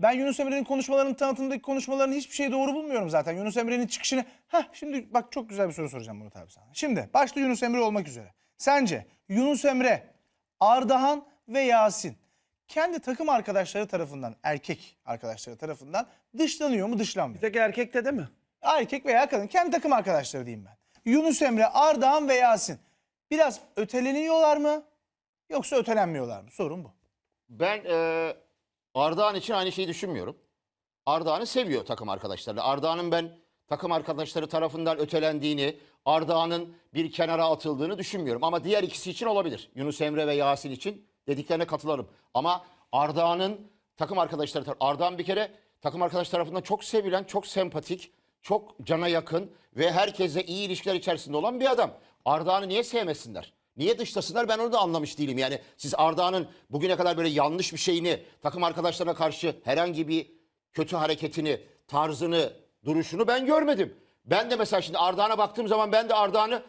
Ben Yunus Emre'nin konuşmalarının tanıtımdaki konuşmalarının hiçbir şey doğru bulmuyorum zaten. Yunus Emre'nin çıkışını... Heh şimdi bak çok güzel bir soru soracağım Murat abi sana. Şimdi başta Yunus Emre olmak üzere. Sence Yunus Emre, Ardahan ve Yasin kendi takım arkadaşları tarafından, erkek arkadaşları tarafından dışlanıyor mu dışlanmıyor? Bir tek erkekte de mi? Erkek veya kadın kendi takım arkadaşları diyeyim ben. Yunus Emre, Ardahan ve Yasin biraz öteleniyorlar mı yoksa ötelenmiyorlar mı? Sorun bu. Ben e, Ardahan için aynı şeyi düşünmüyorum. Ardahan'ı seviyor takım arkadaşları. Ardahan'ın ben takım arkadaşları tarafından ötelendiğini, Ardahan'ın bir kenara atıldığını düşünmüyorum. Ama diğer ikisi için olabilir. Yunus Emre ve Yasin için dediklerine katılırım. Ama Ardahan'ın takım arkadaşları Ardahan bir kere takım arkadaş tarafından çok sevilen, çok sempatik, çok cana yakın ve herkese iyi ilişkiler içerisinde olan bir adam. Ardahan'ı niye sevmesinler? Niye dışlasınlar ben onu da anlamış değilim. Yani siz Arda'nın bugüne kadar böyle yanlış bir şeyini takım arkadaşlarına karşı herhangi bir kötü hareketini, tarzını, duruşunu ben görmedim. Ben de mesela şimdi Arda'na baktığım zaman ben de Arda'nı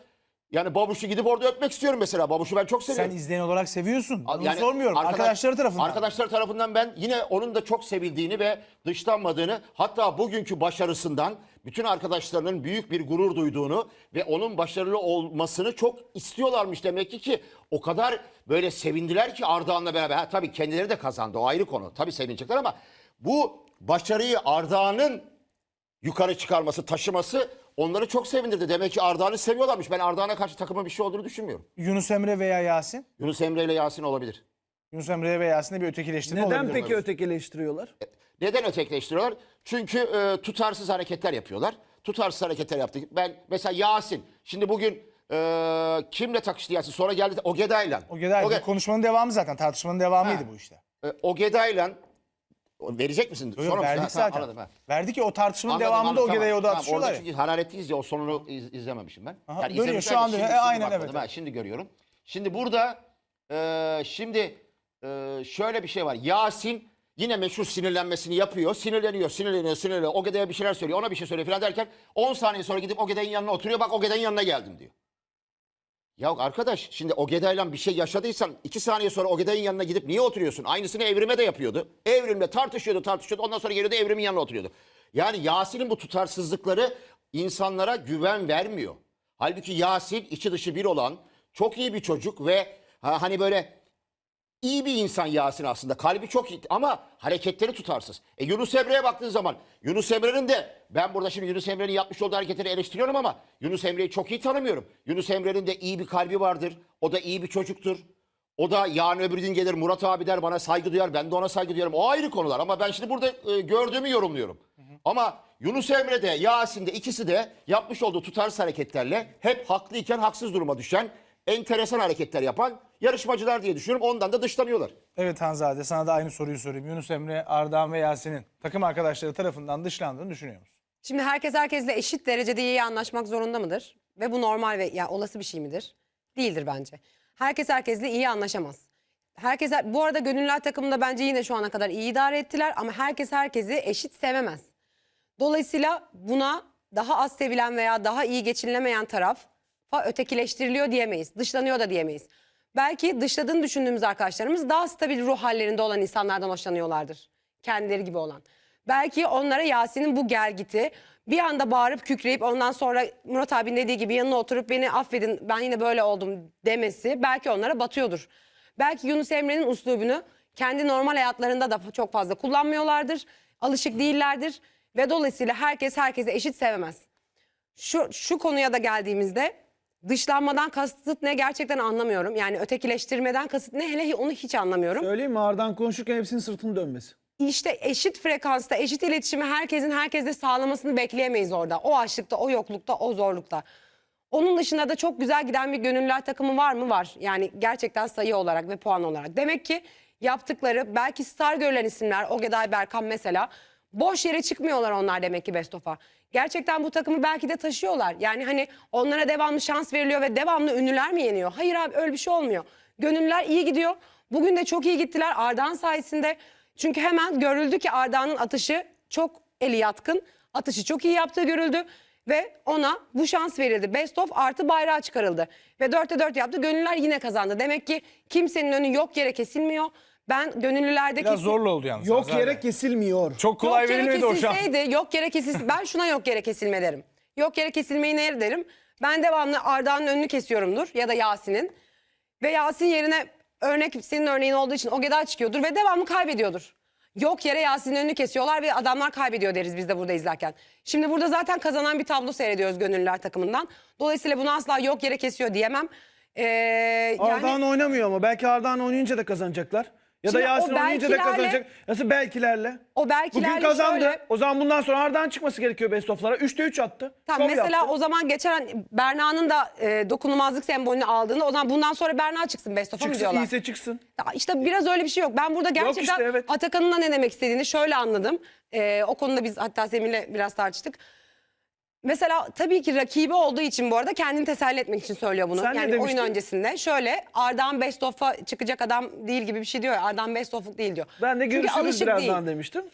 yani babuşu gidip orada öpmek istiyorum mesela. Babuşu ben çok seviyorum. Sen izleyen olarak seviyorsun. Bunu Yani sormuyorum. arkadaş- Arkadaşları tarafından. Arkadaşları tarafından ben yine onun da çok sevildiğini ve dışlanmadığını hatta bugünkü başarısından bütün arkadaşlarının büyük bir gurur duyduğunu ve onun başarılı olmasını çok istiyorlarmış demek ki ki o kadar böyle sevindiler ki Ardahan'la beraber. Ha, tabii kendileri de kazandı o ayrı konu. Tabii sevinecekler ama bu başarıyı Ardahan'ın yukarı çıkarması, taşıması onları çok sevindirdi. Demek ki Ardahan'ı seviyorlarmış. Ben Ardahan'a karşı takıma bir şey olduğunu düşünmüyorum. Yunus Emre veya Yasin. Yunus Emre ile Yasin olabilir. Yunus Emre ve Yasin'de bir ötekileştirme Neden olabilir. peki ötekileştiriyorlar? Neden ötekileştiriyorlar? Çünkü e, tutarsız hareketler yapıyorlar. Tutarsız hareketler yaptı. Ben mesela Yasin. Şimdi bugün e, kimle takıştı Yasin? Sonra geldi Ogeday'la. O. Oge- Konuşmanın devamı zaten. Tartışmanın devamıydı Ha. bu işte. e, Ogeday'la O verecek misin? Yok, Sonra verdik zaten. tamam, anladım, ha. Verdik ya o tartışmanın Anladım, devamında anladım, o Geday'ı o da tamam. Tamam, orada ya. çünkü hararetliyiz ya o sonunu iz- izlememişim ben. Aha, dönüyor, izlemişler şu de an şimdi-. E, şimdi aynen, bakmadım. evet, Ha, şimdi görüyorum. Şimdi burada e, şimdi e, şöyle bir şey var. Yasin yine meşhur sinirlenmesini yapıyor. Sinirleniyor, sinirleniyor, sinirleniyor. O Geday'a bir şeyler söylüyor, ona bir şey söylüyor falan derken 10 saniye sonra gidip o Geday'ın yanına oturuyor. Bak o Geday'ın yanına geldim diyor. Ya arkadaş şimdi Ogeday'la bir şey yaşadıysan iki saniye sonra Ogeday'ın yanına gidip niye oturuyorsun? Aynısını Evrim'e de yapıyordu. Evrim'le tartışıyordu tartışıyordu ondan sonra geliyordu Evrim'in yanına oturuyordu. Yani Yasin'in bu tutarsızlıkları insanlara güven vermiyor. Halbuki Yasin içi dışı bir olan çok iyi bir çocuk ve ha, hani böyle iyi bir insan Yasin aslında. Kalbi çok iyi ama hareketleri tutarsız. E Yunus Emre'ye baktığın zaman Yunus Emre'nin de ben burada şimdi Yunus Emre'nin yapmış olduğu hareketleri eleştiriyorum ama Yunus Emre'yi çok iyi tanımıyorum. Yunus Emre'nin de iyi bir kalbi vardır. O da iyi bir çocuktur. O da yarın öbür gün gelir Murat abi der bana saygı duyar ben de ona saygı duyarım. O ayrı konular ama ben şimdi burada e, gördüğümü yorumluyorum. Ama Yunus Emre de Yasin de ikisi de yapmış olduğu tutarsız hareketlerle hep haklıyken haksız duruma düşen enteresan hareketler yapan yarışmacılar diye düşünüyorum. Ondan da dışlanıyorlar. Evet Hanzade sana da aynı soruyu sorayım. Yunus Emre, Ardahan ve Yasin'in takım arkadaşları tarafından dışlandığını düşünüyor musun? Şimdi herkes herkesle eşit derecede iyi anlaşmak zorunda mıdır? Ve bu normal ve ya olası bir şey midir? Değildir bence. Herkes herkesle iyi anlaşamaz. Herkes bu arada gönüllüler takımında bence yine şu ana kadar iyi idare ettiler ama herkes herkesi eşit sevemez. Dolayısıyla buna daha az sevilen veya daha iyi geçinilemeyen taraf ötekileştiriliyor diyemeyiz. Dışlanıyor da diyemeyiz. Belki dışladığını düşündüğümüz arkadaşlarımız daha stabil ruh hallerinde olan insanlardan hoşlanıyorlardır. Kendileri gibi olan. Belki onlara Yasin'in bu gelgiti bir anda bağırıp kükreyip ondan sonra Murat abinin dediği gibi yanına oturup beni affedin ben yine böyle oldum demesi belki onlara batıyordur. Belki Yunus Emre'nin uslubunu kendi normal hayatlarında da çok fazla kullanmıyorlardır. Alışık değillerdir ve dolayısıyla herkes herkese eşit sevemez. Şu, şu konuya da geldiğimizde dışlanmadan kasıt ne gerçekten anlamıyorum. Yani ötekileştirmeden kasıt ne hele onu hiç anlamıyorum. Söyleyeyim mi Ardan konuşurken hepsinin sırtını dönmesi. İşte eşit frekansta, eşit iletişimi herkesin herkese sağlamasını bekleyemeyiz orada. O açlıkta, o yoklukta, o zorlukta. Onun dışında da çok güzel giden bir gönüllüler takımı var mı? Var. Yani gerçekten sayı olarak ve puan olarak. Demek ki yaptıkları belki star görülen isimler, Ogeday Berkan mesela boş yere çıkmıyorlar onlar demek ki Bestof'a. Gerçekten bu takımı belki de taşıyorlar. Yani hani onlara devamlı şans veriliyor ve devamlı ünlüler mi yeniyor? Hayır abi öyle bir şey olmuyor. Gönüllüler iyi gidiyor. Bugün de çok iyi gittiler Ardahan sayesinde. Çünkü hemen görüldü ki Arda'nın atışı çok eli yatkın. Atışı çok iyi yaptığı görüldü. Ve ona bu şans verildi. Best of artı bayrağı çıkarıldı. Ve 4'te 4 yaptı. Gönüller yine kazandı. Demek ki kimsenin önü yok yere kesilmiyor. Ben gönüllülerdeki... Biraz zorlu oldu yalnız. Yok Hazar yere Bey. kesilmiyor. Çok kolay yok yere verilmedi o şans. kesilseydi, yok yere kesilse, ben şuna yok yere kesilme derim. Yok yere kesilmeyi ne derim? Ben devamlı Arda'nın önünü kesiyorumdur ya da Yasin'in. Ve Yasin yerine örnek senin örneğin olduğu için Ogeda çıkıyordur ve devamlı kaybediyordur. Yok yere Yasin'in önünü kesiyorlar ve adamlar kaybediyor deriz biz de burada izlerken. Şimdi burada zaten kazanan bir tablo seyrediyoruz gönüllüler takımından. Dolayısıyla bunu asla yok yere kesiyor diyemem. Ee, yani Ardahan oynamıyor ama belki Ardahan oynayınca da kazanacaklar. Ya da Şimdi o Yasin oynayınca da belkilerle- kazanacak. Nasıl belkilerle? o belkilerle Bugün kazandı. şöyle- O zaman bundan sonra Ardahan çıkması gerekiyor best of'lara. 3'te 3 attı. Tamam Şov mesela yaptı. o zaman geçen Berna'nın da e, dokunulmazlık sembolünü aldığında o zaman bundan sonra Berna çıksın best of'a mı çıksın diyorlar? iyiyse çıksın. Ya İşte biraz öyle bir şey yok. Ben burada gerçekten işte, evet. Atakan'ın da ne demek istediğini şöyle anladım. Ee, o konuda biz hatta Semih'le biraz tartıştık. Mesela tabii ki rakibi olduğu için bu arada kendini teselli etmek için söylüyor bunu. Sen ne yani oyun demiştin? öncesinde şöyle Ardahan Best of'a çıkacak adam değil gibi bir şey diyor. ya, Ardahan Best of'luk değil diyor. Ben de Çünkü görüşürüz alışık birazdan değil. demiştim.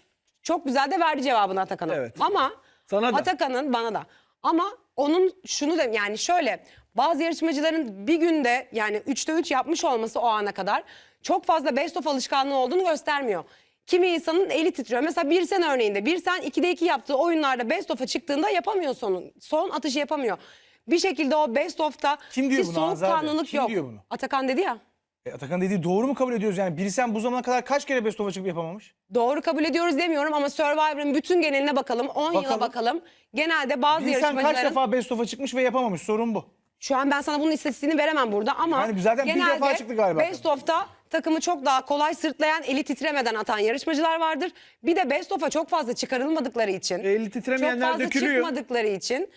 Çok güzel de verdi cevabını Atakan'a. Evet. Ama Sana da. Atakan'ın bana da. Ama onun şunu da yani şöyle bazı yarışmacıların bir günde yani 3'te 3 yapmış olması o ana kadar çok fazla best of alışkanlığı olduğunu göstermiyor. Kimi insanın eli titriyor. Mesela bir sen örneğinde bir sen 2'de 2 yaptığı oyunlarda best of'a çıktığında yapamıyor sonun. Son atışı yapamıyor. Bir şekilde o best of'ta Kim diyor bir bunu Hazar Bey? soğukkanlılık Kim yok. diyor bunu? Atakan dedi ya. E, Atakan dediği doğru mu kabul ediyoruz yani? Biri sen bu zamana kadar kaç kere best of'a çıkıp yapamamış? Doğru kabul ediyoruz demiyorum ama Survivor'ın bütün geneline bakalım. 10 yıla Bakalım. Genelde bazı Biri sen kaç yarışmacıların... defa best of'a çıkmış ve yapamamış? Sorun bu. Şu an ben sana bunun istatistiğini veremem burada ama Yani zaten bir defa çıktı galiba. Best of'ta takımı çok daha kolay sırtlayan, eli titremeden atan yarışmacılar vardır. Bir de Best of'a çok fazla çıkarılmadıkları için, Eli titremeyenler çok fazla dökülüyor. çıkmadıkları için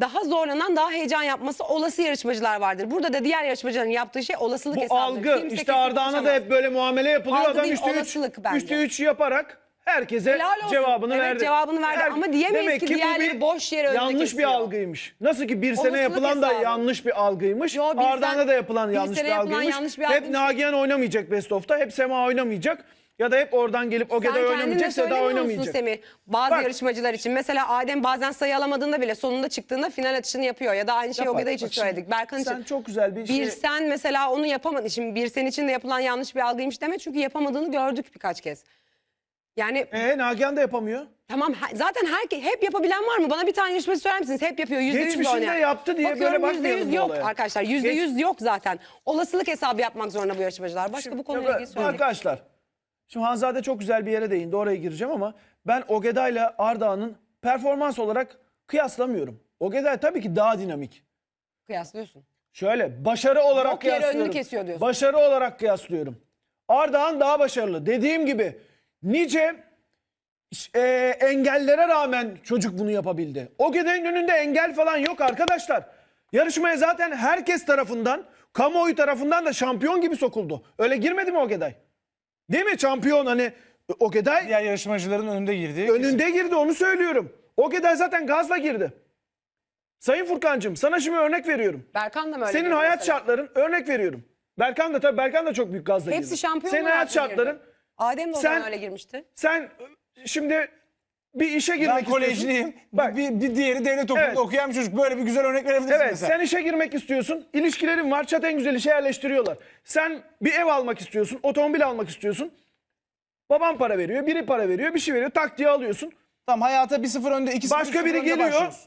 daha zorlanan, daha heyecan yapması olası yarışmacılar vardır. Burada da diğer yarışmacıların yaptığı şey olasılık Bu hesabıdır. algı Kimse işte kesin Ardahan'a da konuşamaz. hep böyle muamele yapılıyor. Algı Adam değil, 3'te 3 olasılık bence. 3'te 3 yaparak herkese Helal olsun. cevabını Evet, verdi. cevabını verdi ama diyemeyiz Demek ki bu diğerleri bir boş yere önüne Yanlış bir kesiyor. algıymış. Nasıl ki bir sene Olasılık yapılan da hesabı. yanlış bir algıymış. Yo, bir da yapılan bir yanlış sene bir yapılan algıymış. yanlış bir hep algıymış. Nagihan oynamayacak Best of'ta. Hep Sema oynamayacak. Ya da hep oradan gelip Ogeda Sen kendine oynamayacak, Seda söylemiyor musun oynamayacak. Semih? Bazı Bak. yarışmacılar için. Mesela Adem bazen sayı alamadığında bile sonunda çıktığında final atışını yapıyor. Ya da aynı şeyi Yapar. Ogeda için Bak şimdi söyledik. Berkan için. Sen çok güzel bir, Bir şey... sen mesela onu yapamadın. Şimdi bir sen için de yapılan yanlış bir algıymış deme. Çünkü yapamadığını gördük birkaç kez. Yani Ee, Nagihan da yapamıyor. tamam he- zaten herke, hep yapabilen var mı? Bana bir tane yarışmacı söyler misiniz? Hep yapıyor. Yüzde yüz de Geçmişinde oynayan. yaptı diye Bakıyorum, böyle yüzde yüz bakmayalım bu yok olaya. arkadaşlar. Yüzde Geç- yüz yok zaten. Olasılık hesabı yapmak zorunda bu yarışmacılar. Başka bu konuyla ilgili söyledik. Arkadaşlar şimdi Hanzade çok güzel bir yere değindi oraya gireceğim ama ben Ogeda ile Ardahan'ın performans olarak kıyaslamıyorum. Ogeda tabii ki daha dinamik. Kıyaslıyorsun. Şöyle başarı olarak Yok yere önünü kıyaslıyorum. kesiyor diyorsun. Başarı olarak kıyaslıyorum. Ardahan daha başarılı. Dediğim gibi nice e, engellere rağmen çocuk bunu yapabildi. Ogeda'nın önünde engel falan yok arkadaşlar. Yarışmaya zaten herkes tarafından, kamuoyu tarafından da şampiyon gibi sokuldu. Öyle girmedi mi Ogeday? Değil mi şampiyon hani Ogeday Diğer yarışmacıların önünde girdi. önünde girdi onu söylüyorum. Ogeday zaten gazla girdi. Sayın Furkancığım sana şimdi örnek veriyorum. Berkan da mı öyle Senin hayat mesela? şartların örnek veriyorum. Berkan da tabii Berkan da çok büyük gazla girdi. Hepsi şampiyon Senin hayat şartların girdi. Adem de o Sen- zaman öyle girmişti. sen şimdi bir işe Ben girmek istiyorsun. kolejliyim. Bak bir, bir diğeri devlet okulunda Evet. okuyan bir çocuk. Böyle bir güzel örnek verebilirsin evet mesela. sen işe girmek istiyorsun. İlişkilerin var. Çat en güzel işe yerleştiriyorlar. Sen bir ev almak istiyorsun. Otomobil almak istiyorsun. Baban para veriyor. Biri para veriyor. Bir şey veriyor. Tak diye alıyorsun. Tamam hayata 1-0 önde 2-0 Başka 3-0 biri önde geliyor. başlıyorsun.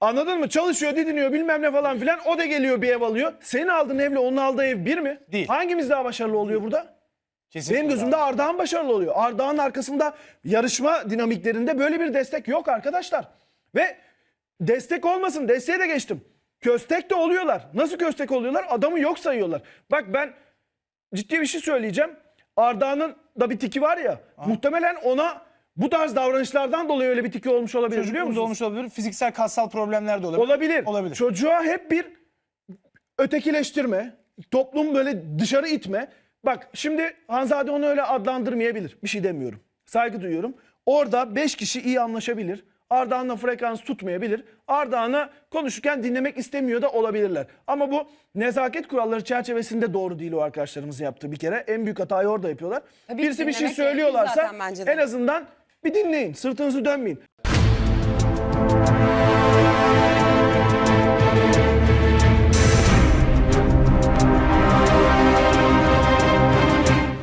Anladın mı? Çalışıyor, didiniyor bilmem ne falan filan. O da geliyor bir ev alıyor. Senin aldığın evle onun aldığı ev bir mi? Değil. Hangimiz daha başarılı oluyor burada? Kesinlikle Benim gözümde Ardahan başarılı oluyor. Ardahan'ın arkasında yarışma dinamiklerinde böyle bir destek yok arkadaşlar. Ve destek olmasın desteğe de geçtim. Köstek de oluyorlar. Nasıl köstek oluyorlar? Adamı yok sayıyorlar. Bak ben ciddi bir şey söyleyeceğim. Ardahan'ın da bir tiki var ya. Muhtemelen ona bu tarz davranışlardan dolayı öyle bir tiki olmuş olabilir biliyor Çocukluğunda musunuz? olmuş olabilir. Fiziksel kassal problemler de olabilir. Olabilir. Olabilir. Çocuğa hep bir ötekileştirme, toplum böyle dışarı itme. Bak şimdi Hanzade onu öyle adlandırmayabilir. Bir şey demiyorum. Saygı duyuyorum. Orada 5 kişi iyi anlaşabilir. Ardahan'la frekans tutmayabilir. Ardahan'a konuşurken dinlemek istemiyor da olabilirler. Ama bu nezaket kuralları çerçevesinde doğru değil o arkadaşlarımızın yaptığı bir kere. En büyük hatayı orada yapıyorlar. Tabii Birisi bir şey söylüyorlarsa en azından bir dinleyin. Sırtınızı dönmeyin.